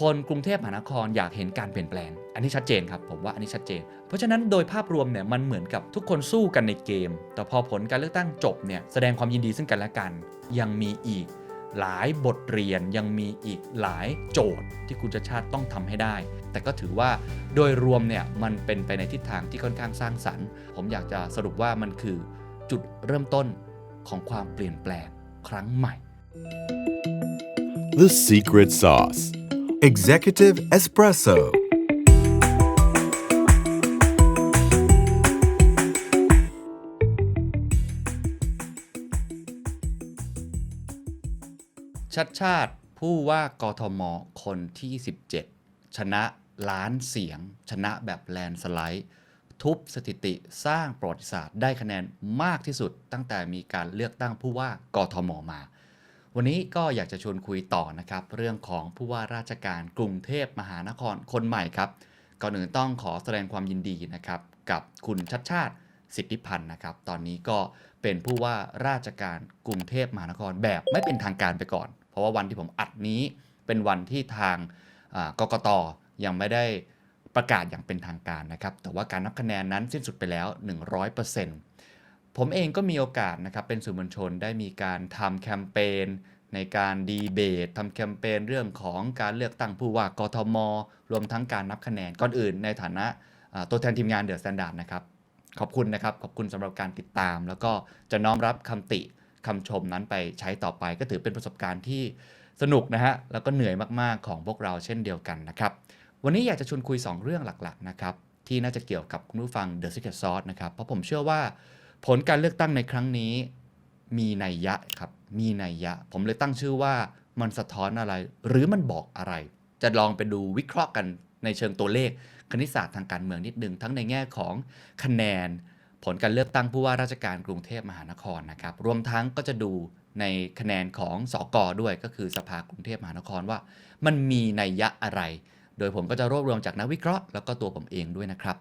คนกรุงเทพมหานครอยากเห็นการเปลี่ยนแปลง อันนี้ชัดเจนครับผมว่าอันนี้ชัดเจน เพราะฉะนั้นโดยภาพรวมเนี่ยมันเหมือนกับทุกคนสู้กันในเกม แต่พอผลการเลือกตั้งจบเนี่ยแสดงความยินดีซึ่งกันและกัน ยังมีอีกหลายบทเรียนยังมีอีกหลายโจทย์ที่คุณชาติชาติต้องทำให้ได้ แต่ก็ถือว่าโดยรวมเนี่ยมันเป็นไปในทิศทางที่ค่อนข้างสร้างสรรค์ ผมอยากจะสรุปว่ามันคือจุดเริ่มต้นของความเปลี่ยนแปลงครั้งใหม่ The secret sauce. Executive Espresso. ชัดชาติผู้ว่ากทมคนที่ 17 ชนะล้านเสียง ชนะแบบแลนสไลด์ ทุบสถิติสร้างประวัติศาสตร์ได้คะแนนมากที่สุดตั้งแต่มีการเลือกตั้งผู้ว่ากทมมา วันนี้ก็อยากจะชวนคุยต่อนะครับ เรื่องของผู้ว่าราชการกรุงเทพมหานครคนใหม่ครับก่อนอื่นต้องขอแสดงความยินดีนะครับกับคุณชัดชาติสิทธิพันธ์นะครับ ตอนนี้ก็เป็นผู้ว่าราชการกรุงเทพมหานครแบบไม่เป็นทางการไปก่อน เพราะว่าวันที่ผมอัดนี้เป็นวันที่ทางกกตยังไม่ได้ประกาศอย่างเป็นทางการนะครับ แต่ว่าการนับคะแนนนั้นสิ้นสุดไปแล้ว 100% ผมเองก็มีโอกาสนะครับเป็นสื่อมวลชนได้มีการทำแคมเปญในการดีเบตทำแคมเปญเรื่องของการเลือกตั้งผู้ว่ากทม รวมทั้งการนับคะแนนก่อนอื่น ในฐานะตัวแทนทีมงานเดอะสแตนดาร์ดนะครับ ขอบคุณนะครับ ขอบคุณสำหรับการติดตาม แล้วก็จะน้อมรับคำติคำชมนั้นไปใช้ต่อไปก็ถือเป็นประสบการณ์ที่สนุกนะฮะแล้วก็เหนื่อยมากๆของพวกเราเช่นเดียวกันนะครับ วันนี้อยากจะชวนคุย 2 เรื่องหลักๆนะครับที่น่าจะเกี่ยวกับคุณผู้ฟัง The Secret Sauce นะครับเพราะผมเชื่อว่า ผลการเลือกตั้งในครั้งนี้ มีนัยยะครับ มีนัยยะ ผมเลยตั้งชื่อว่ามันสะท้อนอะไร หรือมันบอกอะไร จะลองไปดูวิเคราะห์กันในเชิงตัวเลขคณิตศาสตร์ทางการเมืองนิดนึง ทั้งในแง่ของคะแนน ผลการเลือกตั้งผู้ว่าราชการกรุงเทพมหานครนะครับ รวมทั้งก็จะดูในคะแนนของสอกอด้วยก็คือสภากรุงเทพมหานครว่า มันมีนัยยะอะไร โดยผมก็จะรวบรวมจากนักวิเคราะห์แล้วก็ตัวผมเองด้วยนะครับ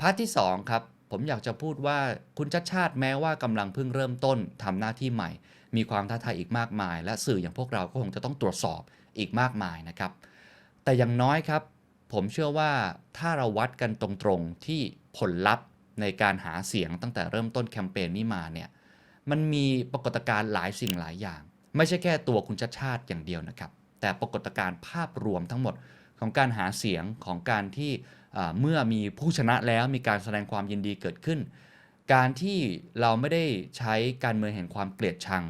พาร์ทที่2ครับ ผมอยากจะพูดว่าคุณชัดชาติแม้ว่ากำลังเพิ่งเริ่มต้นทำหน้าที่ใหม่ มีความท้าทายอีกมากมาย และสื่ออย่างพวกเราก็คงจะต้องตรวจสอบอีกมากมายนะครับ แต่อย่างน้อยครับ ผมเชื่อว่าถ้าเราวัดกันตรงๆที่ผลลัพธ์ในการหาเสียงตั้งแต่เริ่มต้นแคมเปญนี้มาเนี่ยมันมีปรากฏการณ์หลายสิ่งหลายอย่าง ไม่ใช่แค่ตัวคุณชัดชาติอย่างเดียวนะครับ แต่ปรากฏการณ์ภาพรวมทั้งหมดของการหาเสียงของการที่ เมื่อมีผู้ชนะแล้วมีการแสดงความยินดีเกิดขึ้น การที่เราไม่ได้ใช้การเมืองแห่งความเกลียดชัง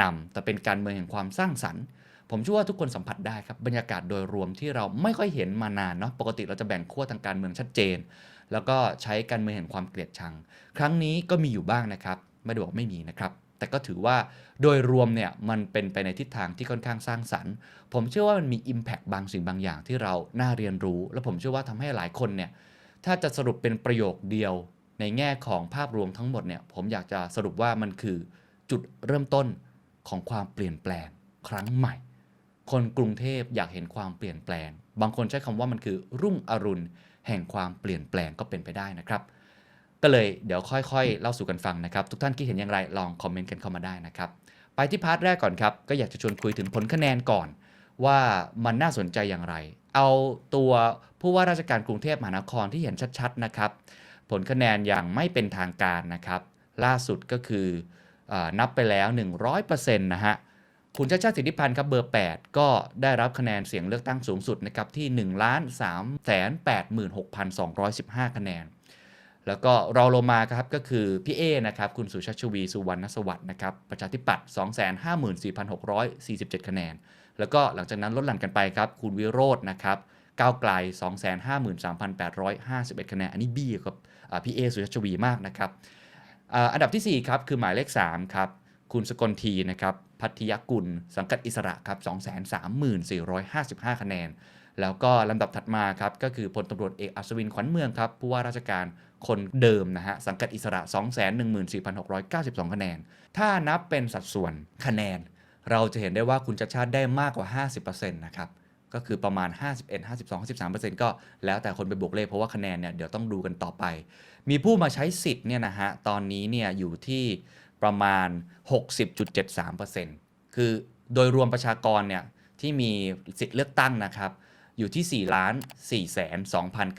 นำแต่เป็นการเมืองแห่งความสร้างสรรค์ ผมเชื่อว่าทุกคนสัมผัสได้ครับบรรยากาศโดยรวมที่เราไม่ค่อยเห็นมานานเนาะปกติเราจะแบ่งขั้วทางการเมืองชัดเจน แล้วก็ใช้การเมืองแห่งความเกลียดชัง ครั้งนี้ก็มีอยู่บ้างนะครับ ไม่ได้บอกไม่มีนะครับ แต่ก็ถือว่าโดยรวมเนี่ยมันเป็นไปในทิศทางที่ค่อนข้างสร้างสรรค์ ผมเชื่อว่ามันมี Impact บางสิ่งบางอย่างที่เราน่าเรียนรู้ และผมเชื่อว่าทำให้หลายคนเนี่ยถ้าจะสรุปเป็นประโยคเดียวในแง่ของภาพรวมทั้งหมดเนี่ยผมอยากจะสรุปว่ามันคือจุดเริ่มต้นของความเปลี่ยนแปลงครั้งใหม่ คนกรุงเทพอยากเห็นความเปลี่ยนแปลง บางคนใช้คำว่ามันคือรุ่งอรุณแห่งความเปลี่ยนแปลงก็เป็นไปได้นะครับ ก็เลยเดี๋ยวค่อยๆ เล่าสู่กันฟังนะครับ ทุกท่านคิดเห็นอย่างไรลองคอมเมนต์กันเข้ามาได้นะครับ ไปที่พาร์ทแรกก่อนครับ ก็อยากจะชวนคุยถึงผลคะแนนก่อน ว่ามันน่าสนใจอย่างไร เอาตัวผู้ว่าราชการกรุงเทพมหานครที่เห็นชัดๆนะครับ ผลคะแนนอย่างไม่เป็นทางการนะครับ ล่าสุดก็คืออนับไปแล้ว 100%นะฮะคุณชาติชาติสิทธิพันธ์ครับเบอร์ 8 ก็ได้รับคะแนนเสียงเลือกตั้งสูงสุดนะครับที่1ล้าน3แสน86,215 คะแนน แล้วก็รอลงมาครับก็คือพี่เอนะครับคุณสุชาชวีสุวรรณสวัสดิ์นะครับประชาธิปัตย์254,647 คะแนน แล้วก็หลังจากนั้นลดหลั่นกันไปครับ คุณวิโรจน์นะครับก้าวไกล 253,851 คะแนน อันนี้บี้กับพี่เอสุชาชวีมากนะครับอันดับทีสี่4 ครับ คือหมายเลข 3 ครับ คุณสกลทีนะครับพัทยกุล สังกัดอิสระครับ 234,55 คะแนน แล้วก็ลำดับถัดมาครับ ก็คือพลตำรวจเอกอัศวินขวัญเมืองครับ ผู้ว่าราชการ คนเดิมนะฮะ สังกัดอิสระ 214,692 คะแนน ถ้านับเป็นสัดส่วนคะแนน เราจะเห็นได้ว่าคุณชัดชาติได้มากกว่า 50%นะครับก็คือประมาณ 51 52 53 ก็แล้วแต่คนไปบวกเลข เพราะว่าคะแนนเนี่ยเดี๋ยวต้องดูกันต่อไป มีผู้มาใช้สิทธิ์เนี่ยนะฮะ ตอนนี้เนี่ยอยู่ที่ประมาณ 60.73%คือโดยรวมประชากรเนี่ยที่มีสิทธิ์เลือกตั้งนะครับ อยู่ที่4ล้าน4แสน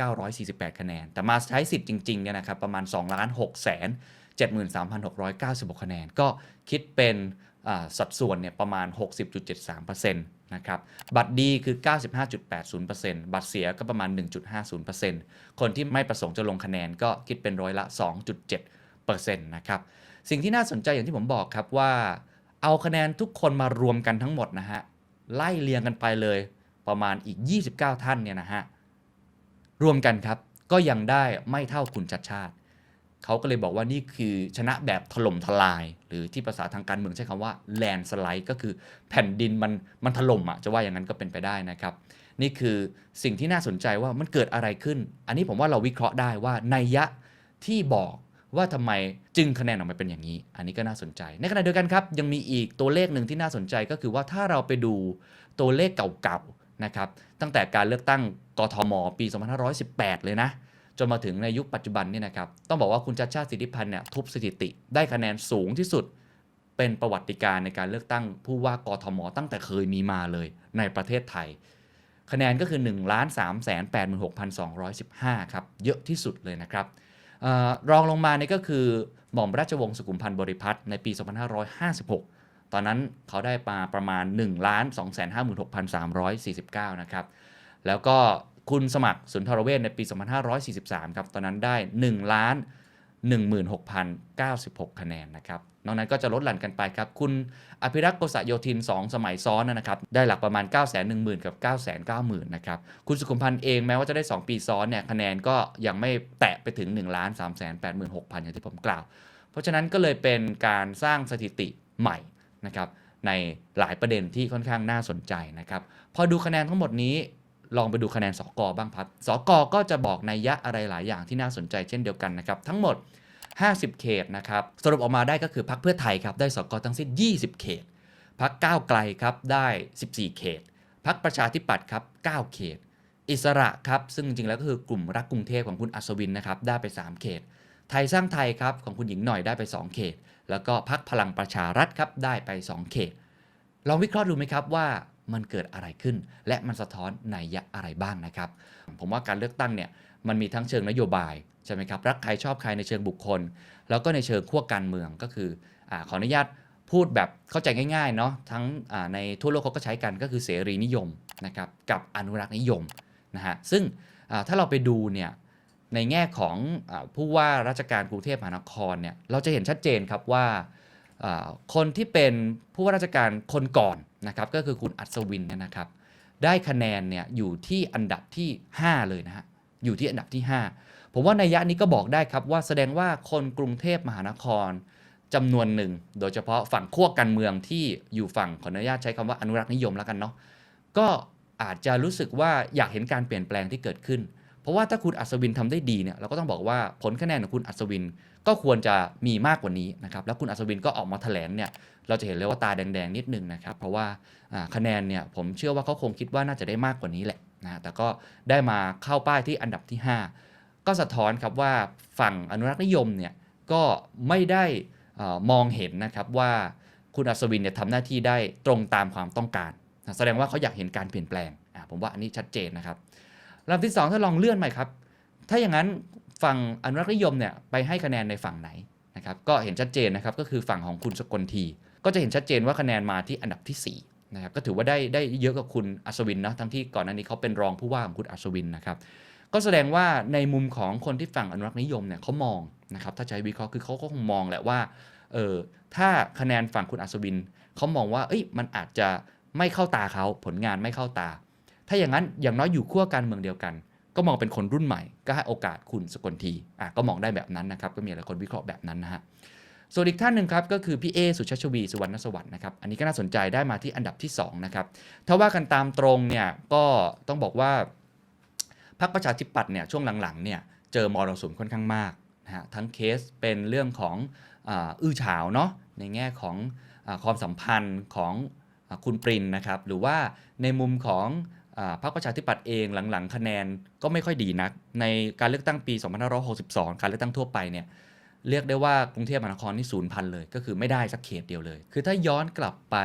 2,948 คะแนน แต่มาใช้สิทธิ์จริงๆเนี่ยนะครับประมาณ2ล้าน6แสน73,696 คะแนน ก็คิดเป็นสัดส่วนเนี่ยประมาณ 60.73%นะครับ บัตรดีคือ 95.80%บัตรเสียก็ประมาณ 1.50%คนที่ไม่ประสงค์จะลงคะแนนก็คิดเป็นร้อยละ 2.7%นะครับ สิ่งที่น่าสนใจอย่างที่ผมบอกครับว่า เอาคะแนนทุกคนมารวมกันทั้งหมดนะฮะ ไล่เรียงกันไปเลย ประมาณอีก 29 ท่านเนี่ยนะฮะรวมกันครับก็ยังได้ไม่เท่าคุณชัดชาติ เขาก็เลยบอกว่านี่คือชนะแบบถล่มทลาย หรือที่ภาษาทางการเมืองใช้คำว่าแลนสไลด์ก็คือแผ่นดินมันมันถล่มอะจะว่าอย่างนั้นก็เป็นไปได้นะครับ นี่คือสิ่งที่น่าสนใจว่ามันเกิดอะไรขึ้น อันนี้ผมว่าเราวิเคราะห์ได้ว่านัยยะที่บอกว่าทำไมจึงคะแนนออกมาเป็นอย่างนี้ อันนี้ก็น่าสนใจ ในขณะเดียวกันครับ ยังมีอีกตัวเลขหนึ่งที่น่าสนใจก็คือว่าถ้าเราไปดูตัวเลขเก่าๆ นะครับตั้งแต่การเลือกตั้งกทม ปี 2518 เลยนะ จนมาถึงในยุคปัจจุบันเนี่ยนะครับ ต้องบอกว่าคุณชัดชาติสิทธิพันธ์เนี่ยทุบสถิติ ได้คะแนนสูงที่สุด เป็นประวัติการในการเลือกตั้งผู้ว่ากทม ตั้งแต่เคยมีมาเลยในประเทศไทย คะแนนก็คือ1 3 8 6 2 1 5 ครับ เยอะที่สุดเลยนะครับออรองลงมาเนี่ยก็คือหม่อมราชวงศ์สุขุมพันธ์บริพัตรในปี 2556 ตอนนั้นเขาได้มาประมาณ 1 2 5 6 3 4 9 นะครับ แล้วก็คุณสมัครสุนทรเวชในปี 2543 ครับ ตอนนั้นได้ 1 ล้าน16,096 คะแนนนะครับ นอกนั้นก็จะลดหลั่นกันไปครับ คุณอภิรักษ์โกษโยธิน 2 สมัยซ้อนนะครับ ได้หลักประมาณ 9 1 0 0 0 0 กับ 9 9 0 0 0 0 นะครับ คุณสุขุมพันธ์เองแม้ว่าจะได้ 2 ปีซ้อนเนี่ย คะแนนก็ยังไม่แตะไปถึง 1 3 8 6 0 0 0 อย่างที่ผมกล่าว เพราะฉะนั้นก็เลยเป็นการสร้างสถิติใหม่ นะครับในหลายประเด็นที่ค่อนข้างน่าสนใจนะครับพอดูคะแนนทั้งหมดนี้ลองไปดูคะแนนสกบ้างครับสกก็จะบอกนัยยะอะไรหลายอย่างที่น่าสนใจเช่นเดียวกันนะครับทั้งหมด 50 เขตนะครับสรุปออกมาได้ก็คือพักเพื่อไทยครับได้สกทั้งสิ้น 20 เขตพักก้าวไกลครับได้ 14 เขตพักประชาธิปัตย์ครับ 9 เขต อิสระครับซึ่งจริงๆแล้วก็คือกลุ่มรักกรุงเทพของคุณอัศวินนะครับได้ไป 3 เขต ไทยสร้างไทยครับของคุณหญิงหน่อยได้ไป 2 เขต แล้วก็พักพลังประชารัฐครับได้ไป 2 เขต ลองวิเคราะห์ดูไหมครับว่ามันเกิดอะไรขึ้น และมันสะท้อนในยะอะไรบ้างนะครับ ผมว่าการเลือกตั้งเนี่ยมันมีทั้งเชิงนโยบายใช่ไหมครับรักใครชอบใครในเชิงบุคคล แล้วก็ในเชิงขั้วการเมืองก็คืออขออนุญาตพูดแบบเข้าใจง่ายๆเนาะทั้งในทั่วโลกเขาก็ใช้กันก็คือเสรีนิยมนะครับกับอนุรักษ์นิยมนะฮะซึ่งถ้าเราไปดูเนี่ย ในแง่ของอผู้ว่าราชการกรุงเทพมหานครเนี่ยเราจะเห็นชัดเจนครับว่าคนที่เป็นผู้ว่าราชการคนก่อนนะครับก็คือคุณอัศวินเนี่ยนะครับ ได้คะแนนเนี่ยอยู่ที่อันดับที่ 5 เลยนะฮะอยู่ที่อันดับที่ 5 ผมว่าในยะนี้ก็บอกได้ครับว่าแสดงว่าคนกรุงเทพมหานครจำนวนหนึ่ง โดยเฉพาะฝั่งขั้วการเมืองที่อยู่ฝั่งขออนุญาตใช้คำว่าอนุรักษ์นิยมแล้วกันเนาะก็อาจจะรู้สึกว่าอยากเห็นการเปลี่ยนแปลงที่เกิดขึ้น ราะว่าถ้าคุณอัศวินทำได้ดีเนี่ยเราก็ต้องบอกว่าผลคะแนนของคุณอัศวินก็ควรจะมีมากกว่านี้นะครับแล้วคุณอัศวินก็ออกมาแถลงเนี่ยเราจะเห็นเลยว่าตาแดงๆนิดนึงนะครับเพราะว่าคะแนนเนี่ยผมเชื่อว่าเขาคงคิดว่าน่าจะได้มากกว่านี้แหละนะแต่ก็ได้มาเข้าป้ายที่อันดับที่ 5 ก็สะท้อนครับว่าฝั่งอนุรักษ์นิยมเนี่ยก็ไม่ได้มองเห็นนะครับว่าคุณอัศวินเนี่ยทำหน้าที่ได้ตรงตามความต้องการ แสดงว่าเขาอยากเห็นการเปลี่ยนแปลงผมว่าอันนี้ชัดเจนนะครับ ลำที่2ถ้าลองเลื่อนใหม่ครับ ถ้าอย่างนั้นฝั่งอนุรักษ์นิยมเนี่ยไปให้คะแนนในฝั่งไหนนะครับ ก็เห็นชัดเจนนะครับก็คือฝั่งของคุณสกลที ก็จะเห็นชัดเจนว่าคะแนนมาที่อันดับที่4นะครับก็ถือว่าได้ได้เยอะกว่าคุณอัศวินนะทั้งที่ก่อนหน้านี้เขาเป็นรองผู้ว่าของคุณอัศวินนะครับก็แสดงว่าในมุมของคนที่ฝั่งอนุรักษ์นิยมเนี่ยเขามองนะครับถ้าใช้วิเคราะห์คือเขาก็คงมองแหละว่าเออถ้าคะแนนฝั่งคุณอัศวินเขามองว่าเอ้ยมันอาจจะไม่เข้าตาเขาผลงานไม่เข้าตา ถ้าอย่างนั้นอย่างน้อยอยู่ขั้วการเมืองเดียวกัน ก็มองเป็นคนรุ่นใหม่ ก็ให้โอกาสคุณสกลทีอะก็มองได้แบบนั้นนะครับก็มีหลายคนวิเคราะห์แบบนั้นนะฮะส่วนอีกท่านหนึ่งครับก็คือพี่เอสุชาชวีสุวรรณสวัสดิ์นะครับอันนี้ก็น่าสนใจได้มาที่อันดับที่2นะครับถ้าว่ากันตามตรงเนี่ยก็ต้องบอกว่าพรรคประชาธิปัตย์เนี่ยช่วงหลังๆเนี่ยเจอมรสุมค่อนข้างมากนะฮะทั้งเคสเป็นเรื่องของอื้อฉาวเนาะในแง่ของอความสัมพันธ์ของอคุณปรินนะครับหรือว่าในมุมของ พรรคประชาธิปัตย์เองหลังๆ คะแนนก็ไม่ค่อยดีนัก ในการเลือกตั้งปี 2562 การเลือกตั้งทั่วไปเนี่ยเรียกได้ว่ากรุงเทพมหานครนี่ศูนย์พันเลย ก็คือไม่ได้สักเขตเดียวเลย คือถ้าย้อนกลับไป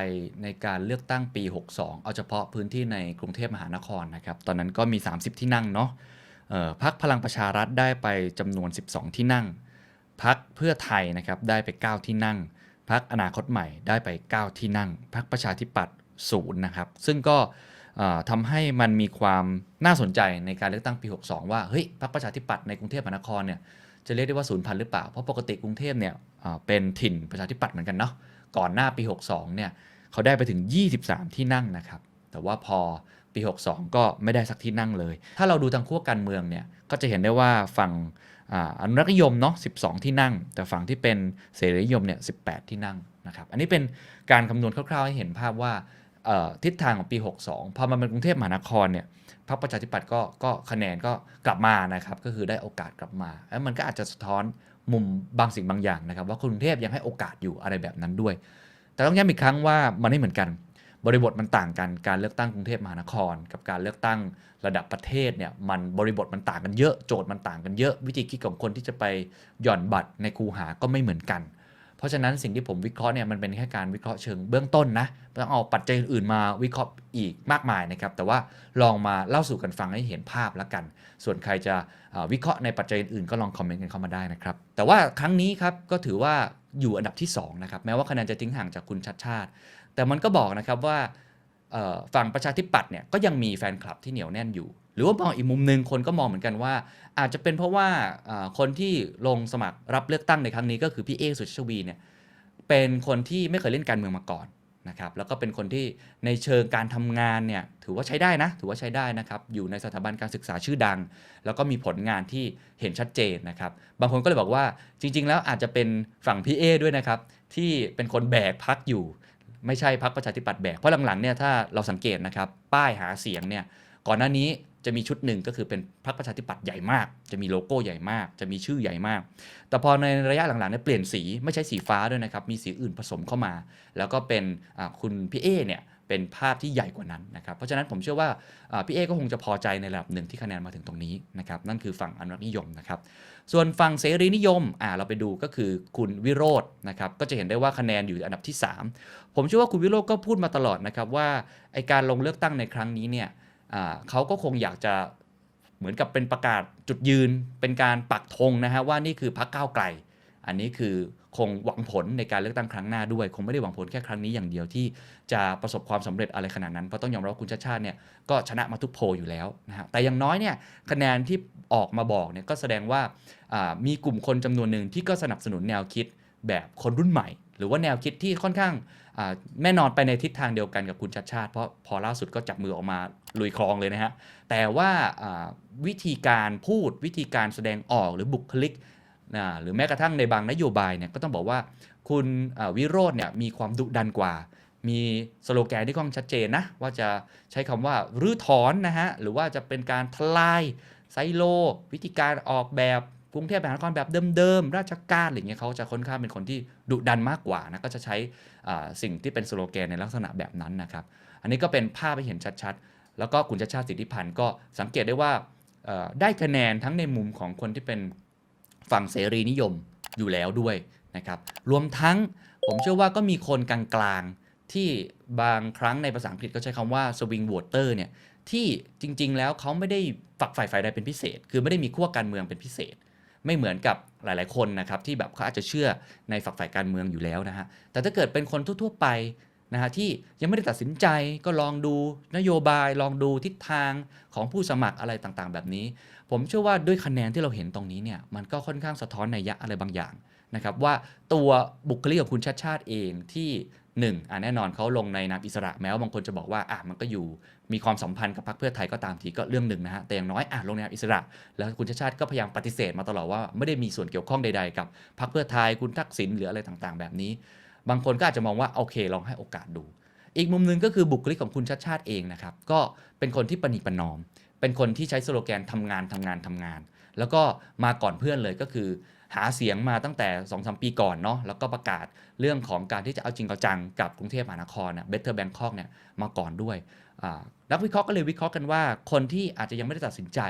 ในการเลือกตั้งปี 62 เอาเฉพาะพื้นที่ในกรุงเทพมหานครนะครับ ตอนนั้นก็มี 30 ที่นั่งเนาะออพักพลังประชารัฐได้ไปจำนวน 12 ที่นั่ง พักเพื่อไทยนะครับได้ไป 9 ที่นั่ง พักอนาคตใหม่ได้ไป 9 ที่นั่ง พักประชาธิปัตย์ศูนย์นะครับ ซึ่งก็เทำให้มันมีความน่าสนใจในการเลือกตั้งปี 62 ว่าเฮ้ยพักประชาธิปัตย์ในกรุงเทพมหานครเนี่ยจะเรียกได้ว่าศูนย์พันหรือเปล่า เพราะปกติกรุงเทพเนี่ยเป็นถิ่นประชาธิปัตย์เหมือนกันเนาะก่อนหน้าปี 62 เนี่ยเขาได้ไปถึง 23 ที่นั่งนะครับ แต่ว่าพอปี 62 ก็ไม่ได้สักที่นั่งเลย ถ้าเราดูทางขั้วการเมืองเนี่ยก็จะเห็นได้ว่าฝั่งอนุรักษ์นิยมเนาะ 12 ที่นั่ง แต่ฝั่งที่เป็นเสรีนิยมเนี่ย 18 ที่นั่งนะครับ อันนี้เป็นการคำนวณคร่าวๆให้เห็นภาพว่า ทิศทางของปี 62 พอมาเป็นกรุงเทพมหานครเนี่ยพรรคประชาธิปัตย์ก็ก็คะแนนก็กลับมานะครับ ก็คือได้โอกาสกลับมา แล้วมันก็อาจจะสะท้อนมุมบางสิ่งบางอย่างนะครับ ว่ากรุงเทพยังให้โอกาสอยู่อะไรแบบนั้นด้วย แต่ต้องย้ำอีกครั้งว่ามันไม่เหมือนกัน บริบทมันต่างกันการเลือกตั้งกรุงเทพมหานคร กับการเลือกตั้งระดับประเทศเนี่ยมันบริบทมันต่างกันเยอะโจทย์มันต่างกันเยอะ วิธีคิดของคนที่จะไปหย่อนบัตรในคูหาก็ไม่เหมือนกัน ราะฉะนั้นสิ่งที่ผมวิเคราะห์เนี่ยมันเป็นแค่การวิเคราะห์เชิงเบื้องต้นนะต้องเอาปัจจัยอื่นมาวิเคราะห์อีกมากมายนะครับ แต่ว่าลองมาเล่าสู่กันฟังให้เห็นภาพแล้วกัน ส่วนใครจะวิเคราะห์ในปัจจัยอื่นก็ลองคอมเมนต์กันเข้ามาได้นะครับ แต่ว่าครั้งนี้ครับก็ถือว่าอยู่อันดับที่สองนะครับแม้ว่าคะแนนจะทิ้งห่างจากคุณชัดชาติ แต่มันก็บอกนะครับว่าฝั่งประชาธิปัตย์เนี่ยก็ยังมีแฟนคลับที่เหนียวแน่นอยู่ หรือว่ามองอีกมุมหนึ่งคนก็มองเหมือนกันว่า อาจจะเป็นเพราะว่าคนที่ลงสมัครรับเลือกตั้งในครั้งนี้ก็คือพี่เอสุชวีเนี่ยเป็นคนที่ไม่เคยเล่นการเมืองมาก่อนนะครับแล้วก็เป็นคนที่ในเชิงการทำงานเนี่ยถือว่าใช้ได้นะ ถือว่าใช้ได้นะครับ อยู่ในสถาบันการศึกษาชื่อดัง แล้วก็มีผลงานที่เห็นชัดเจนนะครับ บางคนก็เลยบอกว่าจริง ๆ แล้วอาจจะเป็นฝั่งพี่เอด้วยนะครับ ที่เป็นคนแบกพักอยู่ ไม่ใช่พักประชาธิปัตย์แบก เพราะหลังๆเนี่ยถ้าเราสังเกตนะครับ ป้ายหาเสียงเนี่ยก่อนหน้านี้ จะมีชุดหนึ่งก็คือเป็นพักประชาธิปัตย์ใหญ่มาก จะมีโลโก้ใหญ่มาก จะมีชื่อใหญ่มาก แต่พอในระยะหลังๆเนี่ยเปลี่ยนสีไม่ใช่สีฟ้าด้วยนะครับ มีสีอื่นผสมเข้ามา แล้วก็เป็นคุณพี่เอเนี่ยเป็นภาพที่ใหญ่กว่านั้นนะครับ เพราะฉะนั้นผมเชื่อว่าพี่เอก็คงจะพอใจในระดับหนึ่งที่คะแนนมาถึงตรงนี้นะครับ นั่นคือฝั่งอนุรักษ์นิยมนะครับ ส่วนฝั่งเสรีนิยมอ่าเราไปดูก็คือคุณวิโรจน์นะครับ ก็จะเห็นได้ว่าคะแนนอยู่อันดับที่ 3 ผมเชื่อว่าคุณวิโรจน์ก็พูดมาตลอดนะครับว่าไอการลงเลือกตั้งในครั้งนี้เนี่ยอ่า เขาก็คงอยากจะเหมือนกับเป็นประกาศจุดยืนเป็นการปักธงนะฮะว่านี่คือพรรคก้าวไกล อันนี้คือคงหวังผลในการเลือกตั้งครั้งหน้าด้วย คงไม่ได้หวังผลแค่ครั้งนี้อย่างเดียวที่จะประสบความสำเร็จอะไรขนาดนั้นเพราะต้องยอมรับว่าคุณชาติชาติเนี่ยก็ชนะมาทุกโพอยู่แล้วนะฮะแต่อย่างน้อยเนี่ยคะแนนที่ออกมาบอกเนี่ยก็แสดงว่ามีกลุ่มคนจำนวนหนึ่งที่ก็สนับสนุนแนวคิดแบบคนรุ่นใหม่ หรือว่าแนวคิดที่ค่อนข้าง แน่นอนไปในทิศทางเดียวกันกับคุณชาติชาติ เพราะพอล่าสุดก็จับมือออกมาลุยคลองเลยนะฮะ แต่ว่าวิธีการพูดวิธีการแสดงออกหรือบุคลิกนะหรือแม้กระทั่งในบางนโยบายเนี่ยก็ต้องบอกว่าคุณวิโรจน์เนี่ยมีความดุดันกว่า มีสโลแกนที่ค่อนข้างชัดเจนนะ ว่าจะใช้คำว่ารื้อถอนนะฮะ หรือว่าจะเป็นการทลายไซโล วิธีการออกแบบ กรุงเทพมหานครแบบเดิมๆ ราชการอะไรเงี้ยเขาจะค่อนข้างเป็นคนที่ดุดันมากกว่านะก็จะใช้สิ่งที่เป็นสโลแกนในลักษณะแบบนั้นนะครับ อันนี้ก็เป็นภาพให้เห็นชัดๆ แล้วก็คุณชาชาติสิทธิพันธ์ก็สังเกตได้ว่าได้คะแนนทั้งในมุมของคนที่เป็นฝั่งเสรีนิยมอยู่แล้วด้วยนะครับ รวมทั้งผมเชื่อว่าก็มีคนกลางๆ ที่บางครั้งในภาษาอังกฤษก็ใช้คำว่า swing voter เนี่ยที่จริงๆ แล้วเขาไม่ได้ฝักฝ่ายฝ่ายใดเป็นพิเศษ คือไม่ได้มีขั้วการเมืองเป็นพิเศษ ไม่เหมือนกับหลาย ๆ คนนะครับที่แบบเขาอาจจะเชื่อในฝักฝ่ายการเมืองอยู่แล้วนะฮะแต่ถ้าเกิดเป็นคนทั่ว ๆ ไปนะฮะที่ยังไม่ได้ตัดสินใจก็ลองดูนโยบาย ลองดูทิศทางของผู้สมัครอะไรต่างๆ แบบนี้ ผมเชื่อว่าด้วยคะแนนที่เราเห็นตรงนี้เนี่ยมันก็ค่อนข้างสะท้อนในยยะอะไรบางอย่างนะครับว่าตัวบุคลิกของคุณชาติชาติเองที่ หนึ่งอะแน่นอนเขาลงในนามอิสระแม้ว่าบางคนจะบอกว่าอะมันก็อยู่มีความสัมพันธ์กับพรรคเพื่อไทยก็ตามทีก็เรื่องหนึ่งนะฮะแต่อย่างน้อยอะลงในนามอิสระ แล้วคุณชาติชาติก็พยายามปฏิเสธมาตลอดว่าไม่ได้มีส่วนเกี่ยวข้องใดๆกับพรรคเพื่อไทยคุณทักษิณหรืออะไรต่างๆ แบบนี้ บางคนก็อาจจะมองว่าโอเคลองให้โอกาสดู อีกมุมหนึ่งก็คือบุคลิกของคุณชาติชาติเองนะครับก็เป็นคนที่ปณิประนอม เป็นคนที่ใช้สโลแกนทำงานทำงานทำงาน แล้วก็มาก่อนเพื่อนเลยก็คือ หาเสียงมาตั้งแต่2อสปีก่อนเนาะแล้วก็ประกาศเรื่องของการที่จะเอาจริงเอาจังกับกรุงเทพมหานครเนี่ยเบเ t อร์แบงคอกเนี่ยมาก่อนด้วยนักวิเคราะห์ก็เลยวิเคราะห์กันว่า คนที่อาจจะยังไม่ได้ตัดสินใจ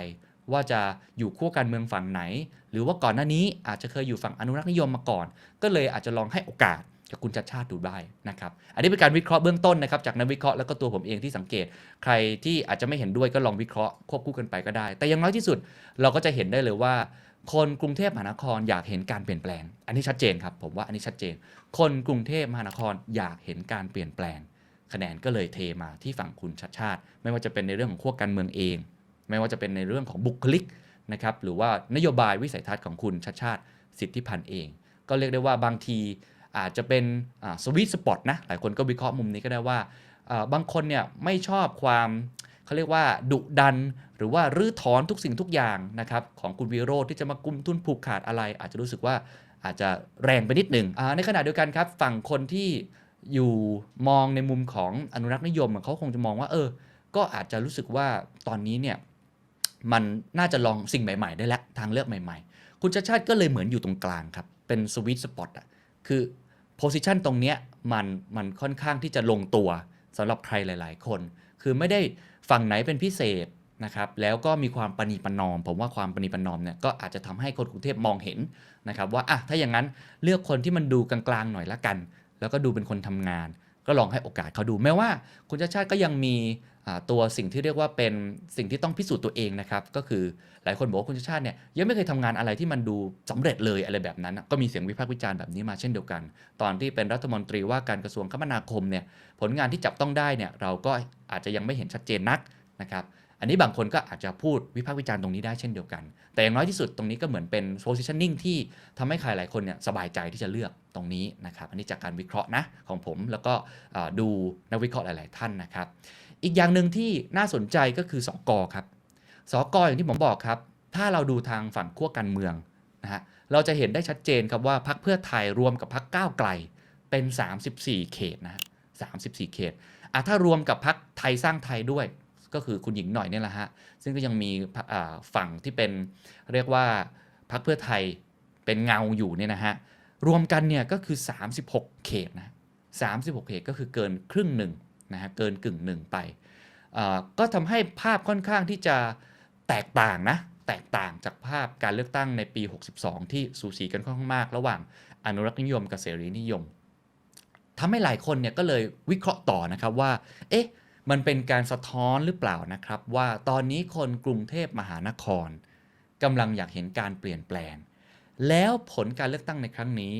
ว่าจะอยู่ขั้วการเมืองฝั่งไหน หรือว่าก่อนหน้านี้อาจจะเคยอยู่ฝั่งอนุรักษ์นิยมมาก่อน ก็เลยอาจจะลองให้โอกาสกับคุณชัดชาติดูได้นะครับ อันนี้เป็นการวิเคราะห์เบื้องต้นนะครับ จากนักวิเคราะห์แล้วก็ตัวผมเองที่สังเกต ใครที่อาจจะไม่เห็นด้วยก็ลองวิเคราะห์ควบคู่กันไปก็ได้ แต่อย่างน้อยที่สุดเราก็จะเห็นได้เลยว่า คนกรุงเทพมหานครอยากเห็นการเปลี่ยนแปลง อันนี้ชัดเจนครับผมว่าอันนี้ชัดเจน คนกรุงเทพมหานครอยากเห็นการเปลี่ยนแปลง คะแนนก็เลยเทมาที่ฝั่งคุณชัดชาติ ไม่ว่าจะเป็นในเรื่องของขั้วการเมืองเอง ไม่ว่าจะเป็นในเรื่องของบุคลิกนะครับหรือว่านโยบายวิสัยทัศน์ของคุณชัดชาติสิทธิพันธ์เอง ก็เรียกได้ว่าบางทีอาจจะเป็นสวิตสปอตนะหลายคนก็วิเคราะห์มุมนี้ก็ได้ว่าอ่าบางคนเนี่ยไม่ชอบความ เขาเรียกว่าดุดัน หรือว่ารื้อถอนทุกสิ่งทุกอย่างนะครับของคุณวิโรธที่จะมากุมทุนผูกขาดอะไร อาจจะรู้สึกว่าอาจจะแรงไปนิดหนึ่งในขณะเดียวกันครับ ฝั่งคนที่อยู่มองในมุมของอนุรักษ์นิยมเขาคงจะมองว่า เออ ก็อาจจะรู้สึกว่าตอนนี้เนี่ยมันน่าจะลองสิ่งใหม่ ๆ ได้แล้วทางเลือกใหม่ๆ คุณชาชาติก็เลยเหมือนอยู่ตรงกลางครับ เป็นสวิตสปอตอะคือโพสิชันตรงเนี้ยมันมันค่อนข้างที่จะลงตัว สำหรับใครหลาย ๆ คน คือไม่ได้ฝั่งไหนเป็นพิเศษนะครับ แล้วก็มีความปณีประนอม ผมว่าความปณีประนอมเนี่ยก็อาจจะทำให้คนกรุงเทพมองเห็นนะครับ ว่าอะถ้าอย่างนั้นเลือกคนที่มันดูกลางๆหน่อยละกัน แล้วก็ดูเป็นคนทำงาน ก็ลองให้โอกาสเขาดูแม้ว่าคุณชาติชาติก็ยังมี ตัวสิ่งที่เรียกว่าเป็นสิ่งที่ต้องพิสูจน์ตัวเองนะครับ ก็คือหลายคนบอกว่าคุณชาติชาติเนี่ยยังไม่เคยทำงานอะไรที่มันดูสำเร็จเลยอะไรแบบนั้น ก็มีเสียงวิพากษ์วิจารณ์แบบนี้มาเช่นเดียวกัน ตอนที่เป็นรัฐมนตรีว่าการกระทรวงคมนาคมเนี่ยผลงานที่จับต้องได้เนี่ยเราก็อาจจะยังไม่เห็นชัดเจนนักนะครับอันนี้บางคนก็อาจจะพูดวิพากษ์วิจารณ์ตรงนี้ได้เช่นเดียวกัน แต่อย่างน้อยที่สุดตรงนี้ก็เหมือนเป็น positioning ที่ทำให้ใครหลายคนเนี่ยสบายใจที่จะเลือกตรงนี้นะครับ อันนี้จากการวิเคราะห์นะของผมแล้วก็ดูนักวิเคราะห์หลาย ๆ ท่านนะครับ อีกอย่างหนึ่งที่น่าสนใจก็คือสกอครับสกออย่างที่ผมบอกครับ ถ้าเราดูทางฝั่งขั้วการเมืองนะฮะเราจะเห็นได้ชัดเจนครับว่าพรรคเพื่อไทยรวมกับพรรคก้าวไกลเป็น 34 เขตนะฮะ34เขตอะถ้ารวมกับพรรคไทยสร้างไทยด้วยก็คือคุณหญิงหน่อยเนี่ยแหละฮะ ซึ่งก็ยังมีฝั่งที่เป็นเรียกว่าพรรคเพื่อไทยเป็นเงาอยู่เนี่ยนะฮะ รวมกันเนี่ยก็คือ 36 เขตนะ36 เขตก็คือเกินครึ่งหนึ่ง นะฮะเกินกึ่งหนึ่งไป ก็ทำให้ภาพค่อนข้างที่จะแตกต่างนะ แตกต่างจากภาพการเลือกตั้งในปี 62 ที่สูสีกันค่อนข้างมาก ระหว่างอนุรักษ์นิยมกับเสรีนิยมทำให้หลายคนเนี่ยก็เลยวิเคราะห์ต่อนะครับว่า เอ๊ะ มันเป็นการสะท้อนหรือเปล่านะครับ ว่าตอนนี้คนกรุงเทพมหานครกำลังอยากเห็นการเปลี่ยนแปลง แล้วผลการเลือกตั้งในครั้งนี้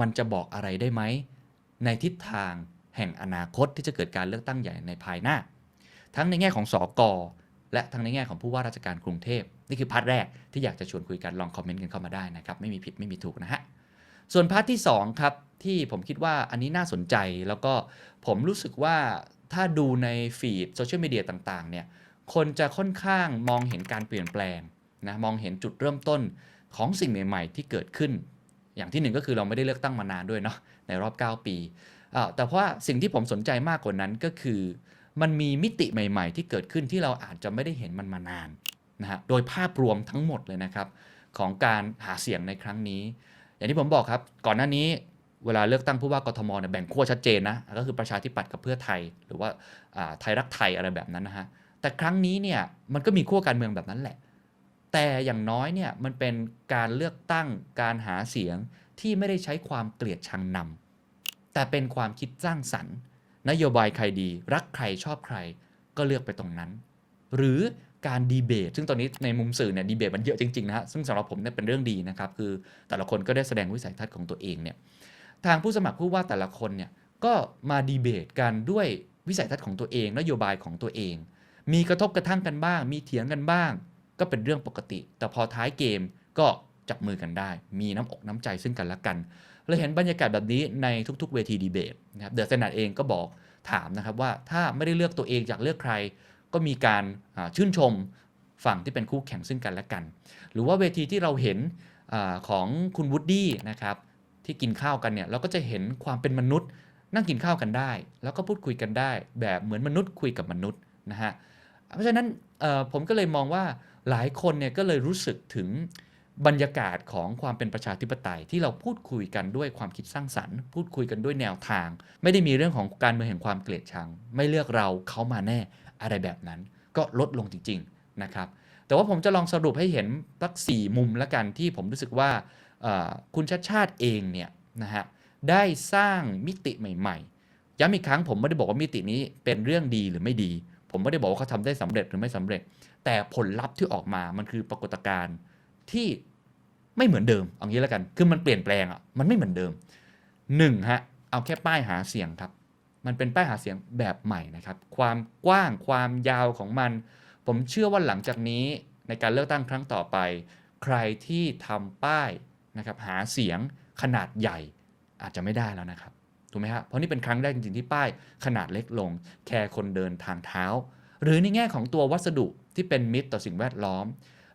มันจะบอกอะไรได้ไหม ในทิศทาง แห่งอนาคตที่จะเกิดการเลือกตั้งใหญ่ในภายหน้า ทั้งในแง่ของสอกอและทั้งในแง่ของผู้ว่าราชการกรุงเทพนี่คือพาร์ทแรกที่อยากจะชวนคุยกันลองคอมเมนต์กันเข้ามาได้นะครับไม่มีผิดไม่มีถูกนะฮะส่วนพาร์ทที่2ครับที่ผมคิดว่าอันนี้น่าสนใจแล้วก็ผมรู้สึกว่าถ้าดูในฟีดโซเชียลมีเดียต่างๆเนี่ยคนจะค่อนข้างมองเห็นการเปลี่ยนแปลงนะมองเห็นจุดเริ่มต้นของสิ่งใหม่ ๆ ที่เกิดขึ้น อย่างที่หนึ่งก็คือเราไม่ได้เลือกตั้งมานานด้วยเนาะในรอบ 9 ปี แต่ว่าสิ่งที่ผมสนใจมากกว่านั้นก็คือ มันมีมิติใหม่ ๆ ที่เกิดขึ้นที่เราอาจจะไม่ได้เห็นมันมานานนะฮะโดยภาพรวมทั้งหมดเลยนะครับ ของการหาเสียงในครั้งนี้ อย่างที่ผมบอกครับ ก่อนหน้านี้เวลาเลือกตั้งผู้ว่ากทมเนี่ยแบ่งขั้วชัดเจนนะก็คือประชาธิปัตย์กับเพื่อไทย หรือว่าอ่าไทยรักไทยอะไรแบบนั้นนะฮะแต่ครั้งนี้เนี่ยมันก็มีขั้วการเมืองแบบนั้นแหละ แต่อย่างน้อยเนี่ยมันเป็นการเลือกตั้งการหาเสียงที่ไม่ได้ใช้ความเกลียดชังนำ แต่เป็นความคิดสร้างสรรค์ นโยบายใครดี รักใครชอบใครก็เลือกไปตรงนั้น หรือการดีเบต ซึ่งตอนนี้ในมุมสื่อเนี่ยดีเบตมันเยอะจริงๆนะฮะซึ่งสำหรับผมเนี่ยเป็นเรื่องดีนะครับ คือแต่ละคนก็ได้แสดงวิสัยทัศน์ของตัวเองเนี่ยทางผู้สมัครผู้ว่าแต่ละคนเนี่ยก็มาดีเบตกันด้วยวิสัยทัศน์ของตัวเอง นโยบายของตัวเอง มีกระทบกระทั่งกันบ้าง มีเถียงกันบ้าง ก็เป็นเรื่องปกติ แต่พอท้ายเกมก็จับมือกันได้ มีน้ำอกน้ำใจซึ่งกันและกัน เราเห็นบรรยากาศแบบนี้ในทุกๆ เวทีดีเบตนะครับเดอะเซน t เองก็บอกถามนะครับว่าถ้าไม่ได้เลือกตัวเองอยากเลือกใคร ก็มีการชื่นชมฝั่งที่เป็นคู่แข่งซึ่งกันและกัน หรือว่าเวทีที่เราเห็นอของคุณวูดดี้นะครับที่กินข้าวกันเนี่ยเราก็จะเห็นความเป็นมนุษย์ นั่งกินข้าวกันได้ แล้วก็พูดคุยกันได้ แบบเหมือนมนุษย์คุยกับมนุษย์นะฮะเพราะฉะนั้นผมก็เลยมองว่าหลายคนเนี่ยก็เลยรู้สึกถึง บรรยากาศของความเป็นประชาธิปไตยที่เราพูดคุยกันด้วยความคิดสร้างสรรค์ พูดคุยกันด้วยแนวทาง ไม่ได้มีเรื่องของการเมืองแห่งความเกลียดชัง ไม่เลือกเราเขามาแน่อะไรแบบนั้น ก็ลดลงจริง ๆ นะครับ แต่ว่าผมจะลองสรุปให้เห็นสักสี่มุมล้วกันที่ผมรู้สึกว่าคุณชัดชาติเองเนี่ยนะฮะได้สร้างมิติใหม่ ๆ ย้ำอีกครั้งผมไม่ได้บอกว่ามิตินี้เป็นเรื่องดีหรือไม่ดี ผมไม่ได้บอกว่าเขาทำได้สำเร็จหรือไม่สำเร็จ แต่ผลลัพธ์ที่ออกมามันคือปรากฏการณ์ ที่ไม่เหมือนเดิมเอางี้แล้วกัน คือมันเปลี่ยนแปลงอะมันไม่เหมือนเดิมหนึ่งฮะเอาแค่ป้ายหาเสียงครับ มันเป็นป้ายหาเสียงแบบใหม่นะครับ ความกว้างความยาวของมัน ผมเชื่อว่าหลังจากนี้ในการเลือกตั้งครั้งต่อไป ใครที่ทำป้ายนะครับหาเสียงขนาดใหญ่อาจจะไม่ได้แล้วนะครับถูกไหมครับเพราะนี่เป็นครั้งแรกจริงๆที่ป้ายขนาดเล็กลง แคร์คนเดินทางเท้า หรือในแง่ของตัววัสดุที่เป็นมิตรต่อสิ่งแวดล้อม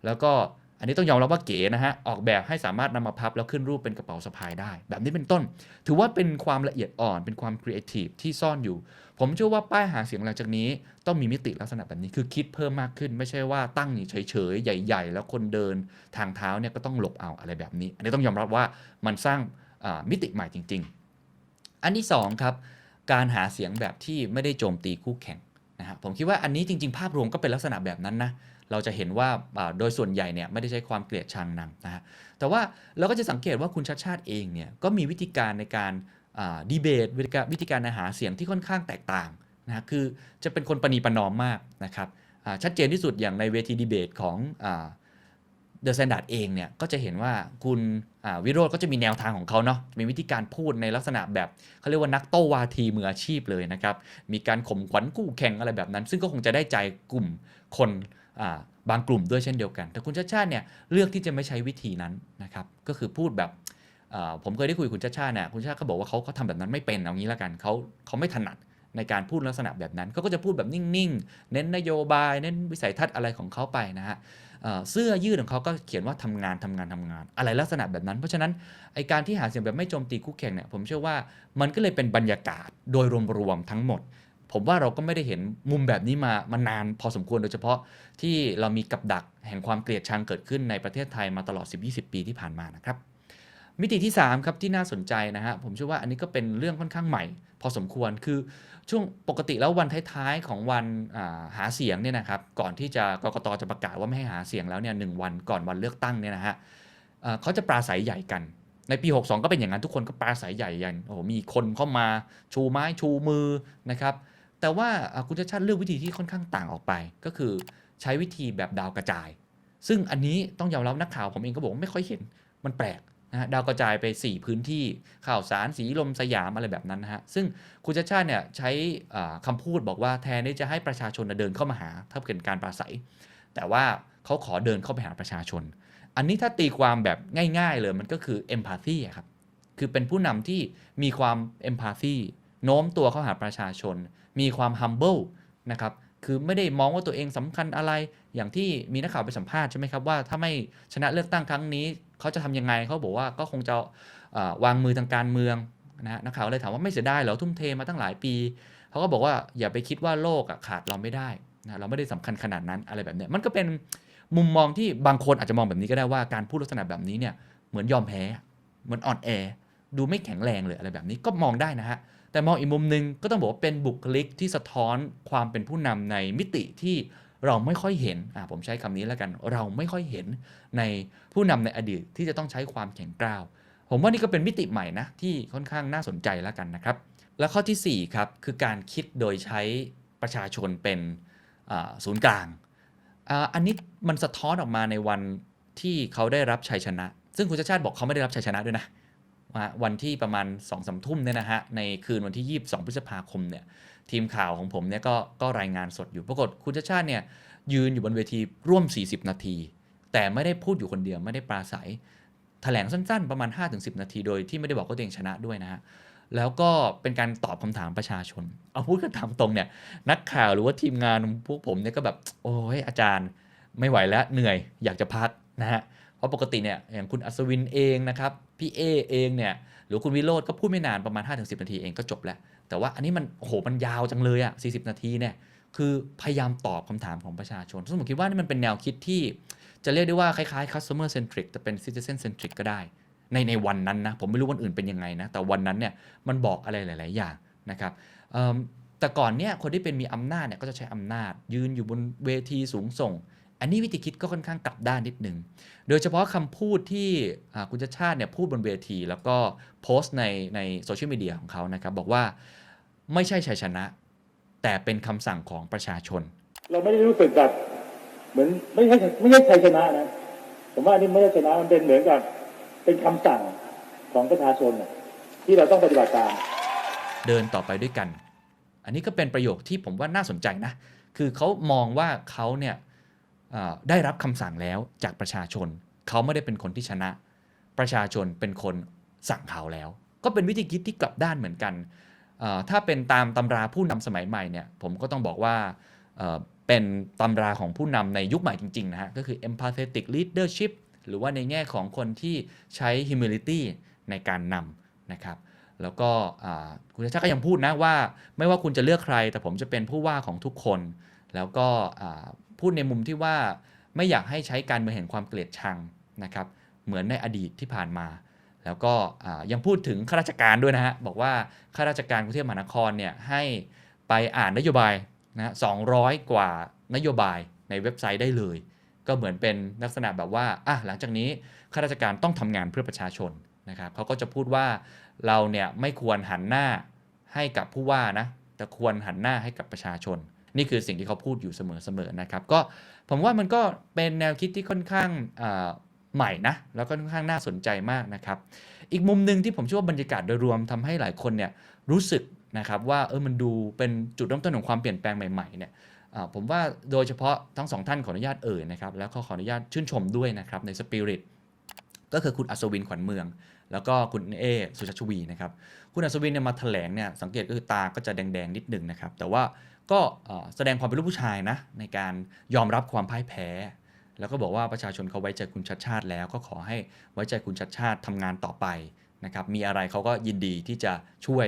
แล้วก็ อันนี้ต้องยอมรับว่าเก๋นะฮะ ออกแบบให้สามารถนำมาพับแล้วขึ้นรูปเป็นกระเป๋าสะพายได้ แบบนี้เป็นต้น ถือว่าเป็นความละเอียดอ่อน เป็นความครีเอทีฟที่ซ่อนอยู่ ผมเชื่อว่าป้ายหาเสียงหลังจากนี้ ต้องมีมิติลักษณะแบบนี้ คือคิดเพิ่มมากขึ้น ไม่ใช่ว่าตั้งอยู่เฉยๆ ใหญ่ ๆ แล้วคนเดินทางเท้าเนี่ยก็ต้องหลบเอาอะไรแบบนี้ อันนี้ต้องยอมรับว่ามันสร้างมิติใหม่จริง ๆ อันที่สองครับ การหาเสียงแบบที่ไม่ได้โจมตีคู่แข่งนะฮะ ผมคิดว่าอันนี้จริง ๆ ภาพรวมก็เป็นลักษณะแบบนั้นนะ เราจะเห็นว่าโดยส่วนใหญ่เนี่ยไม่ได้ใช้ความเกลียดชังนำนะฮะแต่ว่าเราก็จะสังเกตว่าคุณชัดชาติเองเนี่ยก็มีวิธีการในการดีเบตวิธีการหาเสียงที่ค่อนข้างแตกต่างนะคือจะเป็นคนประนีประนอมมากนะครับชัดเจนที่สุดอย่างในเวทีดีเบตของเดอะแซนด์ดเองเนี่ยก็จะเห็นว่าคุณวิโรจน์ก็จะมีแนวทางของเขาเนาะมีวิธีการพูดในลักษณะแบบเขาเรียกว่านักโต้วาทีมืออาชีพเลยนะครับ มีการข่มขวัญกู้แข่งอะไรแบบนั้น ซึ่งก็คงจะได้ใจกลุ่มคน บางกลุ่มด้วยเช่นเดียวกัน แต่คุณชาติชาติเนี่ยเลือกที่จะไม่ใช้วิธีนั้นนะครับก็คือพูดแบบผมเคยได้คุยกับคุณชาติชาติเนี่ยคุณชาติชาเขาบอกว่าเขาเขาทำแบบนั้นไม่เป็นเอางี้ละกันเขาเขาไม่ถนัดในการพูดลักษณะแบบนั้นเขาก็จะพูดแบบนิ่งๆ เน้นนโยบาย เน้นวิสัยทัศน์อะไรของเขาไปนะฮะเอ่อเสื้อยืดของเขาก็เขียนว่าทำงานทำงานทำงาน อะไรลักษณะแบบนั้น เพราะฉะนั้นไอการที่หาเสียงแบบไม่โจมตีคู่แข่งเนี่ยผมเชื่อว่ามันก็เลยเป็นบรรยากาศโดยรวมๆทั้งหมด ผมว่าเราก็ไม่ได้เห็นมุมแบบนี้มามานานพอสมควรโดยเฉพาะที่เรามีกับดักแห่งความเกลียดชังเกิดขึ้นในประเทศไทยมาตลอด 10-20 ปีที่ผ่านมานะครับ มิติที่ 3 ครับที่น่าสนใจนะฮะผมเชื่อว่าอันนี้ก็เป็นเรื่องค่อนข้างใหม่ พอสมควรคือช่วงปกติแล้ววันท้ายๆของวันาหาเสียงเนี่ยนะครับก่อนที่จะกกตจะประกาศว่าไม่ให้หาเสียงแล้วเนี่ยหนึ่งวันก่อนวันเลือกตั้งเนี่ยนะฮะเอ่อเขาจะปราศัยใหญ่กันในปี 62 ก็เป็นอย่างนั้นทุกคนก็ปราศัยใหญ่ยันโอ้โหมีคนเข้ามาชูไม้ชูมือนะครับ แต่ว่าคุณชาติชาติเลือกวิธีที่ค่อนข้างต่างออกไป ก็คือใช้วิธีแบบดาวกระจาย ซึ่งอันนี้ต้องยอมรับนักข่าวผมเองก็บอกว่าไม่ค่อยเห็นมันแปลกนะดาวกระจายไป 4 พื้นที่ข่าวสารสีลมสยามอะไรแบบนั้นนะฮะซึ่งคุณชาติชาติเนี่ยใช้อ่าคำพูดบอกว่าแทนที่จะให้ประชาชนเดินเข้ามาหาถ้าเป็นการปราศัย แต่ว่าเขาขอเดินเข้าไปหาประชาชน อันนี้ถ้าตีความแบบง่าย ๆ เลยมันก็คือ empathy อะครับคือเป็นผู้นำที่มีความ empathy โน้มตัวเข้าหาประชาชน มีความ humble นะครับคือไม่ได้มองว่าตัวเองสำคัญอะไร อย่างที่มีนักข่าวไปสัมภาษณ์ใช่ไหมครับว่าถ้าไม่ชนะเลือกตั้งครั้งนี้ เขาจะทำยังไงเขาบอกว่าก็คงจะวางมือทางการเมืองนะนักข่าวเลยถามว่าไม่เสียดายเหรอทุ่มเทมาตั้งหลายปี เขาก็บอกว่าอย่าไปคิดว่าโลกขาดเราไม่ได้นะเราไม่ได้สำคัญขนาดนั้นอะไรแบบนี้มันก็เป็นมุมมองที่บางคนอาจจะมองแบบนี้ก็ได้ว่าการพูดลักษณะแบบนี้เนี่ยเหมือนยอมแพ้เหมือนอ่อนแอ ดูไม่แข็งแรงเลยอะไรแบบนี้ก็มองได้นะฮะ แต่มองอีกมุมหนึ่งก็ต้องบอกว่าเป็นบุคลิกที่สะท้อนความเป็นผู้นำในมิติที่เราไม่ค่อยเห็นอ่าผมใช้คำนี้แล้วกัน เราไม่ค่อยเห็นในผู้นำในอดีตที่จะต้องใช้ความแข็งกร้าว ผมว่านี่ก็เป็นมิติใหม่นะที่ค่อนข้างน่าสนใจแล้วกันนะครับ และข้อทีสี่4ครับคือการคิดโดยใช้ประชาชนเป็นศูนย์กลางอ,อันนี้มันสะท้อนออกมาในวันที่เขาได้รับชัยชนะ ซึ่งคุณชาติชาติบอกเขาไม่ได้รับชัยชนะด้วยนะ ว่าวันที่ประมาณ2องสามทุ่มเนี่ยนะฮะในคืนวันที่ 22 พฤษภาคมเนี่ยทีมข่าวของผมเนี่ยก็ก็รายงานสดอยู่ปรากฏคุณชาชาติเนี่ยยืนอยู่บนเวทีร่วม 40 นาที แต่ไม่ได้พูดอยู่คนเดียวไม่ได้ปราศัยแถลงสั้นๆประมาณ 5-10 นาทีโดยที่ไม่ได้บอกว่าตัวเองชนะด้วยนะฮะแล้วก็เป็นการตอบคำถามประชาชน เอาพูดกันตามตรงเนี่ยนักข่าวหรือว่าทีมงานพวกผมเนี่ยก็แบบ โอ้ยอาจารย์ไม่ไหวแล้วเหนื่อยอยากจะพักนะฮะ เพราะปกติเนี่ยอย่างคุณอัศวินเองนะครับพี่เอเองเนี่ยหรือคุณวิโรธก็พูดไม่นานประมาณ 5-10 นาทีเองก็จบแล้ว แต่ว่าอันนี้มันโอ้โหมันยาวจังเลยอะ40 นาทีเนี่ยคือพยายามตอบคำถามของประชาชนซึ่งผมคิดว่านี่มันเป็นแนวคิดที่จะเรียกได้ว่าคล้ายๆ customer centric แต่เป็น citizen centric ก็ได้ ในในวันนั้นนะ ผมไม่รู้วันอื่นเป็นยังไงนะ แต่วันนั้นเนี่ยมันบอกอะไรหลาย ๆ อย่างนะครับแต่ก่อนเนี่ยคนที่เป็นมีอำนาจเนี่ยก็จะใช้อำนาจยืนอยู่บนเวทีสูงส่ง อันนี้วิธีคิดก็ค่อนข้างกลับด้านนิดนึง โดยเฉพาะคำพูดที่อ่าคุณชาติชาติเนี่ยพูดบนเวที แล้วก็โพสต์ในในโซเชียลมีเดียของเขานะครับ บอกว่าไม่ใช่ชัยชนะ แต่เป็นคำสั่งของประชาชน เราไม่ได้รู้สึกแบบเหมือนไม่ใช่ไม่ใช่ชัยชนะนะผมว่าอันนี้ไม่ใช่ชนะมันเป็นเหมือนกับเป็นคำสั่งของประชาชนน่ะที่เราต้องปฏิบัติตามเดินต่อไปด้วยกัน อันนี้ก็เป็นประโยคที่ผมว่าน่าสนใจนะ คือเขามองว่าเขาเนี่ยเอ่อ ได้รับคำสั่งแล้วจากประชาชน เขาไม่ได้เป็นคนที่ชนะ ประชาชนเป็นคนสั่งเขาแล้ว ก็เป็นวิธีคิดที่กลับด้านเหมือนกัน ถ้าเป็นตามตำราผู้นำสมัยใหม่เนี่ยผมก็ต้องบอกว่าเป็นตำราของผู้นำในยุคใหม่จริง ๆ นะฮะ ก็คือ empathetic leadership หรือว่าในแง่ของคนที่ใช้ humility ในการนำนะครับ แล้วก็คุณชาติก็ยังพูดนะว่า ไม่ว่าคุณจะเลือกใคร แต่ผมจะเป็นผู้ว่าของทุกคน แล้วก็ พูดในมุมที่ว่าไม่อยากให้ใช้การเมืองแห่งความเกลียดชังนะครับ เหมือนในอดีตที่ผ่านมา แล้วก็ยังพูดถึงข้าราชการด้วยนะฮะ บอกว่าข้าราชการกรุงเทพมหานครเนี่ยให้ไปอ่านนโยบายนะ200กว่านโยบายในเว็บไซต์ได้เลย ก็เหมือนเป็นลักษณะแบบว่าอะหลังจากนี้ข้าราชการต้องทำงานเพื่อประชาชนนะครับเขาก็จะพูดว่าเราเนี่ยไม่ควรหันหน้าให้กับผู้ว่านะแต่ควรหันหน้าให้กับประชาชน นี่คือสิ่งที่เขาพูดอยู่เสมอๆนะครับ ก็ผมว่ามันก็เป็นแนวคิดที่ค่อนข้างใหม่นะ แล้วก็ค่อนข้างน่าสนใจมากนะครับ อีกมุมหนึ่งที่ผมเชื่อว่าบรรยากาศโดยรวมทำให้หลายคนเนี่ยรู้สึกนะครับว่าเออมันดูเป็นจุดเริ่มต้นของความเปลี่ยนแปลงใหม่ๆเนี่ยผมว่าโดยเฉพาะทั้งสองท่านขออนุญาตเอ่ยนะครับ แล้วก็ขออนุญาตชื่นชมด้วยนะครับในสปิริตก็คือคุณอัศวินขวัญเมือง แล้วก็คุณเอสุชาชวีนะครับ คุณอัศวินเนี่ยมาแถลงเนี่ยสังเกตก็คือตาก็จะแดงๆนิดหนึ่งนะครับ แต่ว่า ก็แสดงความเป็นลูกผู้ชายนะในการยอมรับความพ่ายแพ้ แล้วก็บอกว่าประชาชนเขาไว้ใจคุณชัดชาติแล้ว ก็ขอให้ไว้ใจคุณชัดชาติทำงานต่อไปนะครับมีอะไรเขาก็ยินดีที่จะช่วย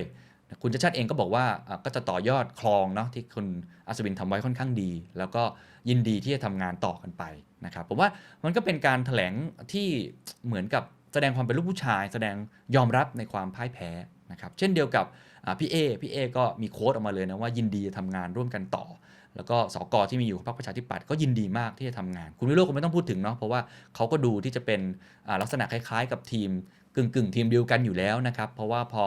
คุณชัดชาติเองก็บอกว่าก็จะต่อยอดคลองเนาะที่คุณอัศวินทำไว้ค่อนข้างดี แล้วก็ยินดีที่จะทำงานต่อกันไปนะครับผมว่ามันก็เป็นการแถลงที่เหมือนกับแสดงความเป็นลูกผู้ชาย แสดงยอมรับในความพ่ายแพ้ นะครับเช่นเดียวกับพี่เอพี่เอก็มีโค้ดออกมาเลยนะว่ายินดีจะทำงานร่วมกันต่อ แล้วก็สกที่มีอยู่ของพรรคประชาธิปัตย์ก็ยินดีมากที่จะทำงาน คุณวิโรจน์ก็ไม่ต้องพูดถึงเนาะเพราะว่าเขาก็ดูที่จะเป็นลักษณะคล้ายๆ กับทีมกึ่งกึ่งๆทีมเดียวกันอยู่แล้วนะครับ เพราะว่าพอ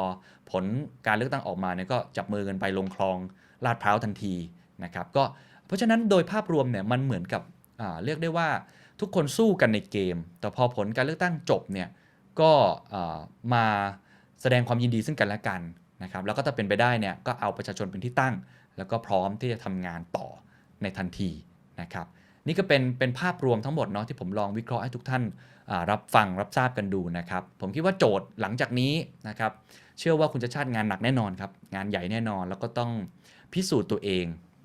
ผลการเลือกตั้งออกมาเนี่ยก็จับมือกันไปลงคลองลาดพร้าวทันทีนะครับก็เพราะฉะนั้นโดยภาพรวมเนี่ยมันเหมือนกับเรียกได้ว่าทุกคนสู้กันในเกม แต่พอผลการเลือกตั้งจบเนี่ยก็มา แสดงความยินดีซึ่งกันและกันนะครับแล้วก็ถ้าเป็นไปได้เนี่ยก็เอาประชาชนเป็นที่ตั้ง แล้วก็พร้อมที่จะทำงานต่อในทันทีนะครับนี่ก็เป็นเป็นภาพรวมทั้งหมดเนาะที่ผมลองวิเคราะห์ให้ทุกท่านรับฟังรับทราบกันดูนะครับ ผมคิดว่าโจทย์หลังจากนี้นะครับเชื่อว่าคุณจะชาติงานหนักแน่นอนครับงานใหญ่แน่นอน แล้วก็ต้องพิสูจน์ตัวเอง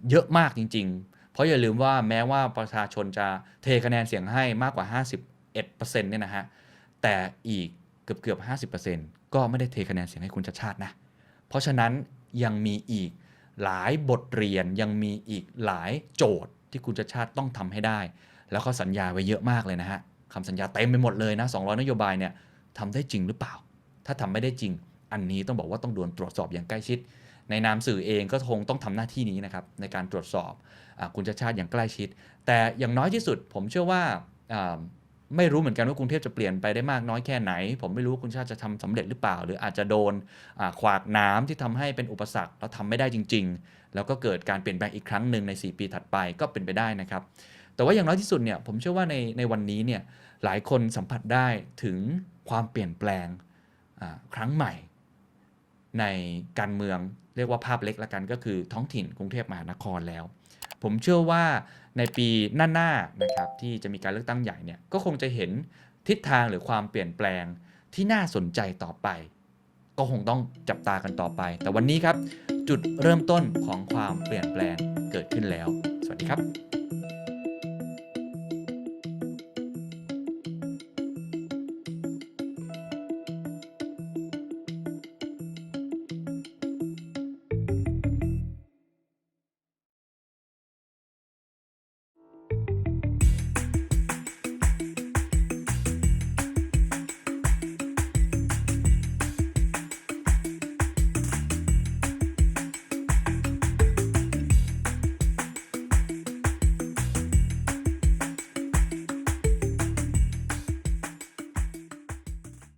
เยอะมากจริง ๆ เพราะอย่าลืมว่าแม้ว่าประชาชนจะเทคะแนนเสียงให้มากกว่า 51%เนี่ยนะฮะแต่อีกเกือบเกือบ 50% ก็ไม่ได้เทคะแนนเสียงให้คุณชาติชาตินะ เพราะฉะนั้นยังมีอีกหลายบทเรียนยังมีอีกหลายโจทย์ที่คุณชาติชาติต้องทำให้ได้ แล้วเขาสัญญาไว้เยอะมากเลยนะฮะคำสัญญาเต็มไปหมดเลยนะ 200 นโยบายเนี่ยทำได้จริงหรือเปล่า ถ้าทำไม่ได้จริง อันนี้ต้องบอกว่าต้องโดนตรวจสอบอย่างใกล้ชิด ในนามสื่อเองก็คงต้องทำหน้าที่นี้นะครับในการตรวจสอบอคุณชาติชาติอย่างใกล้ชิด แต่อย่างน้อยที่สุดผมเชื่อว่า ไม่รู้เหมือนกันว่ากรุงเทพจะเปลี่ยนไปได้มากน้อยแค่ไหน ผมไม่รู้คุณชาติจะทำสำเร็จหรือเปล่า หรืออาจจะโดนขวากน้ำที่ทำให้เป็นอุปสรรคแล้วทำไม่ได้จริง ๆ แล้วก็เกิดการเปลี่ยนแปลงอีกครั้งหนึ่งใน 4 ปีถัดไปก็เป็นไปได้นะครับ แต่ว่าอย่างน้อยที่สุดเนี่ยผมเชื่อว่าในในวันนี้เนี่ยหลายคนสัมผัสได้ถึงความเปลี่ยนแปลงครั้งใหม่ ในการเมือง เรียกว่าภาพเล็กละกันก็คือท้องถิ่นกรุงเทพมหานครแล้ว ผมเชื่อว่าในปีหน้าๆนะครับที่จะมีการเลือกตั้งใหญ่เนี่ยก็คงจะเห็นทิศทางหรือความเปลี่ยนแปลงที่น่าสนใจต่อไป ก็คงต้องจับตากันต่อไป แต่วันนี้ครับ จุดเริ่มต้นของความเปลี่ยนแปลงเกิดขึ้นแล้ว สวัสดีครับ